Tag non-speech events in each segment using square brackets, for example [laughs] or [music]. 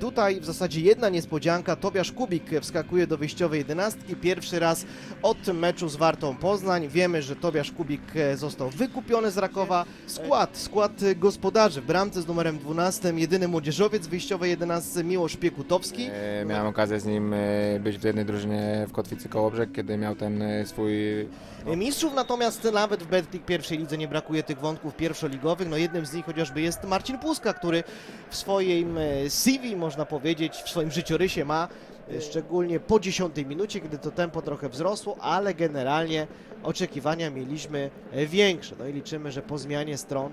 Tutaj w zasadzie jedna niespodzianka. Tobiasz Kubik wskakuje do wyjściowej jedenastki. Pierwszy raz od meczu z Wartą Poznań. Wiemy, że Tobiasz Kubik e, został wykupiony z Rakowa. Skład, skład gospodarzy w bramce z numerem 12. Jedyny młodzieżowiec w wyjściowej jedenastce Miłosz Piekutowski. E, Miałem okazję z nim e, być w jednej drużynie w Kotwicy Kołobrzeg, kiedy miał ten swój... E, Mistrzów natomiast nawet w Betclic pierwszej lidze nie brakuje tych wątków pierwszoligowych. No jednym z nich chociażby jest Marcin Puska, który w swoim CV, można powiedzieć, w swoim życiorysie ma, e, szczególnie po 10 minucie, kiedy to tempo trochę wzrosło, ale generalnie oczekiwania mieliśmy e, większe. No i liczymy, że po zmianie stron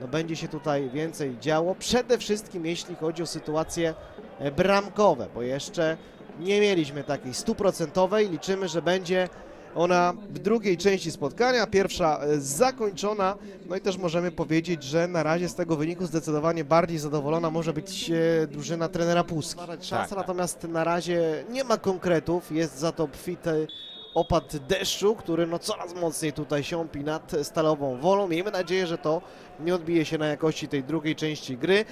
no będzie się tutaj więcej działo. Przede wszystkim jeśli chodzi o sytuacje e, bramkowe, bo jeszcze nie mieliśmy takiej stuprocentowej. Liczymy, że będzie ona w drugiej części spotkania, pierwsza e, zakończona, no i też możemy powiedzieć, że na razie z tego wyniku zdecydowanie bardziej zadowolona może być e, drużyna trenera Puski. Szansa, tak. natomiast na razie nie ma konkretów, jest za to obfity opad deszczu, który no coraz mocniej tutaj siąpi nad stalową wolą. Miejmy nadzieję, że to nie odbije się na jakości tej drugiej części gry.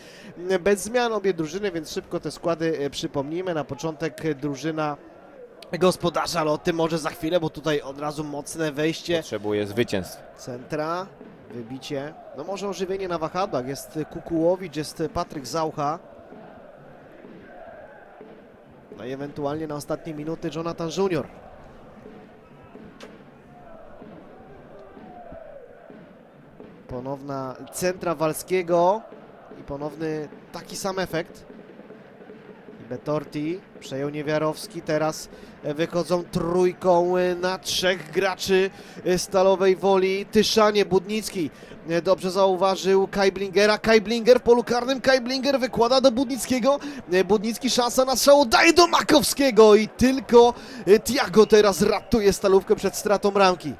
Bez zmian obie drużyny, więc szybko te składy e, przypomnijmy. Na początek drużyna gospodarza, ale o tym może za chwilę, bo tutaj od razu mocne wejście Potrzebuje zwycięstw. centra, wybicie. No może ożywienie na wahadłach. Jest Kukułowicz, jest Patryk Zaucha. No i ewentualnie na ostatnie minuty Jonathan Junior. Ponowna centra Walskiego i ponowny taki sam efekt. Betorti przejął Niewiarowski, teraz e, wychodzą trójką e, na trzech graczy e, Stalowej Woli. Tyszanie, Budnicki dobrze zauważył Kajblingera. Kajblinger w polu karnym, Kajblinger wykłada do Budnickiego. Budnicki szansa na strzał, daje do Makowskiego i tylko Tiago teraz ratuje Stalówkę przed stratą bramki.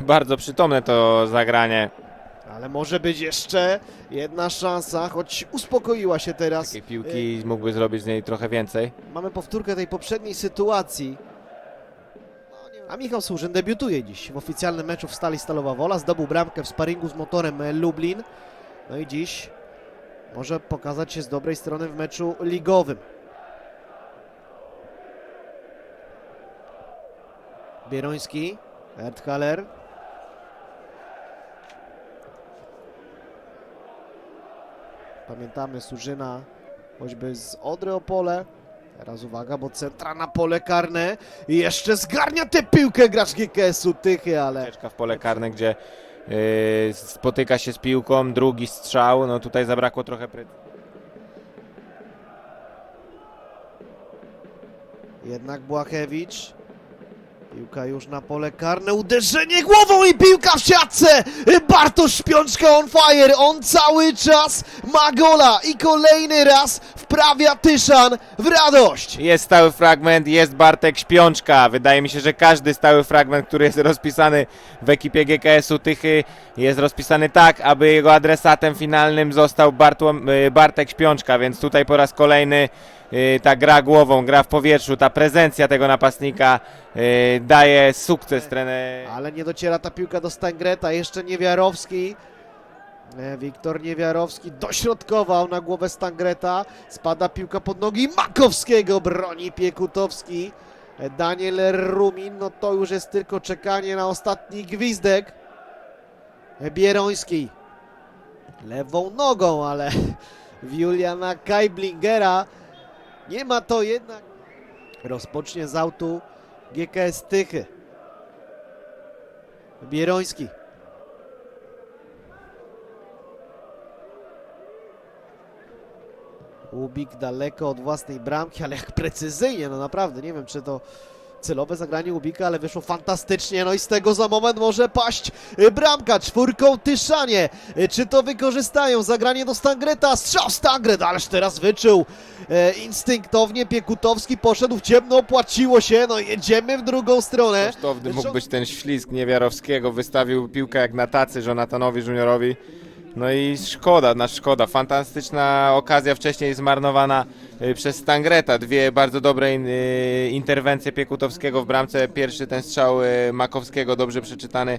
Bardzo przytomne to zagranie. Ale może być jeszcze jedna szansa, choć uspokoiła się teraz. Takiej piłki mógłby zrobić z niej trochę więcej. Mamy powtórkę tej poprzedniej sytuacji. A Michał Służyn debiutuje dziś w oficjalnym meczu w Stali Stalowa Wola. Zdobył bramkę w sparingu z motorem Lublin. No i dziś może pokazać się z dobrej strony w meczu ligowym. Bieroński, Erdhaler. Pamiętamy Służyna choćby z Odry Opole. Teraz uwaga, bo centra na pole karne. I jeszcze zgarnia tę piłkę gracz GKS-u Tychy, ale Ucieczka w pole karne, gdzie yy, spotyka się z piłką, drugi strzał. No tutaj zabrakło trochę pry... jednak Błachewicz. Piłka już na pole karne, uderzenie głową i piłka w siatce! Bartosz Śpiączka on fire, on cały czas ma gola i kolejny raz wprawia Tyszan w radość! Jest stały fragment, jest Bartek Śpiączka. Wydaje mi się, że każdy stały fragment, który jest rozpisany w ekipie GKS-u Tychy, jest rozpisany tak, aby jego adresatem finalnym został Bartłom, y, Bartek Śpiączka, więc tutaj po raz kolejny y, ta gra głową, gra w powietrzu, ta prezencja tego napastnika y, daje sukces trener. Ale nie dociera ta piłka do Stangreta, jeszcze Niewiarowski. E, Wiktor Niewiarowski dośrodkował na głowę Stangreta. Spada piłka pod nogi Makowskiego, broni Piekutowski. E, Daniel Rumin, no to już jest tylko czekanie na ostatni gwizdek. E, Bieroński lewą nogą, ale w [laughs] Juliana Kajblingera nie ma to jednak. Rozpocznie z autu GKS Tychy. Bieroński. Łubik daleko od własnej bramki, ale jak precyzyjnie, no naprawdę, nie wiem czy to celowe zagranie Łubika, ale wyszło fantastycznie, no i z tego za moment może paść y, bramka, czwórką Tyszanie, Y, czy to wykorzystają, zagranie do Stangreta, strzał Stangret, ależ teraz wyczuł. E, instynktownie, Piekutowski poszedł w ciemno, opłaciło się, no jedziemy w drugą stronę. Kosztowny mógł być ten ślizg Niewiarowskiego, wystawił piłkę jak na tacy Jonathanowi Juniorowi. No i szkoda, na szkoda. Fantastyczna okazja wcześniej zmarnowana y, przez Stangreta. Dwie bardzo dobre y, interwencje Piekutowskiego w bramce. Pierwszy ten strzał y, Makowskiego, dobrze przeczytany